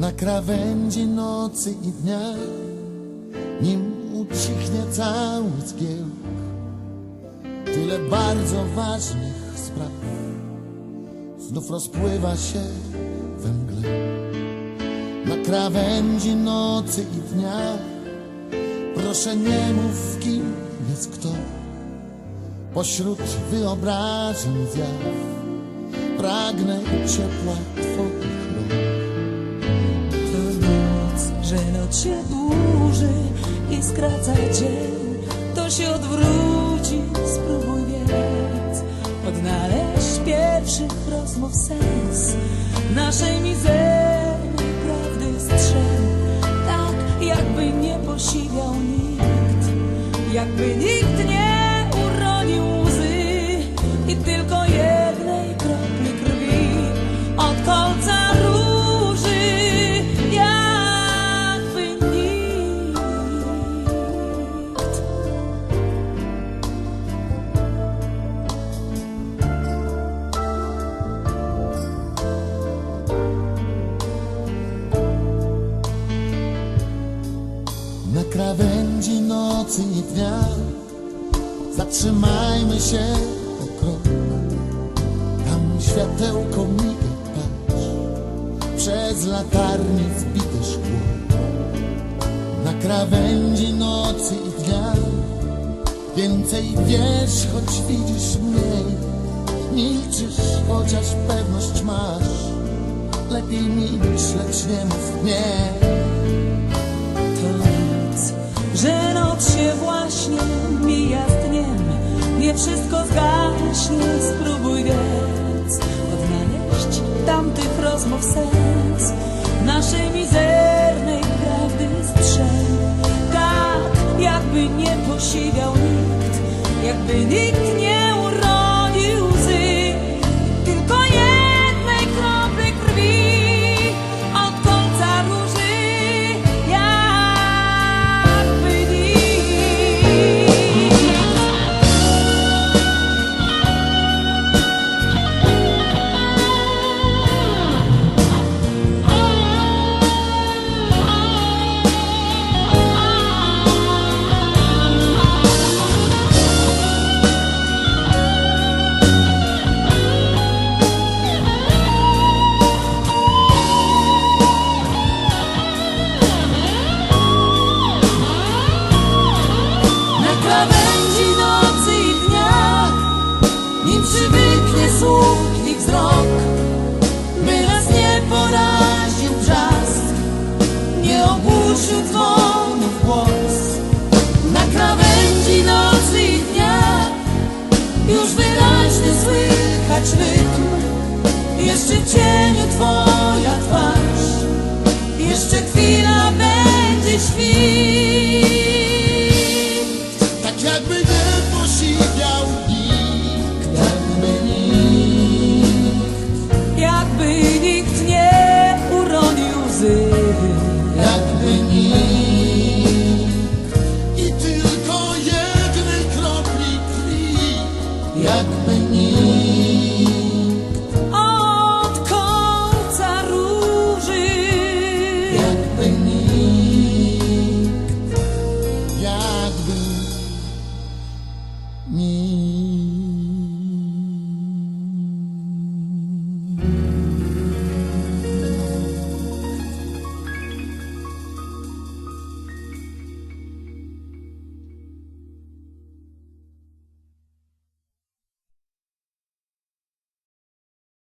Na krawędzi nocy i dnia, nim ucichnie cały zgiełk, tyle bardzo ważnych spraw znów rozpływa się we mgle. Na krawędzi nocy i dnia, proszę nie mów kim jest kto, pośród wyobrażeń zjaw, pragnę ciepła Twoich noc, się dłuży i skraca dzień, to się odwróci, spróbuj więc odnaleźć pierwszych rozmów sens naszej mizernej prawdy strzeń, tak jakby nie posiwiał nikt, jakby nikt nie nocy i dnia. Zatrzymajmy się o krok Tam światełko miga, patrz Przez latarnię zbite szkło. Na krawędzi nocy i dnia. Więcej wiesz, choć widzisz mniej. Milczysz, chociaż pewność masz. Lepiej milcz, lecz nie mów nie. Że noc właśnie mija z dniem. Nie wszystko zgaśnie, spróbuj więc odnaleźć tamtych rozmów sens naszej mizernej prawdy strzeń. Tak, jakby nie posiwiał nikt, jakby nikt nie lecz rytm Jeszcze cień twoja twarz. Jeszcze chwila będzie świt. Tak jakby nie posiwiał nikt. Jakby nikt. Jakby nikt nie uronił łzy. Jakby nikt. Jakby nie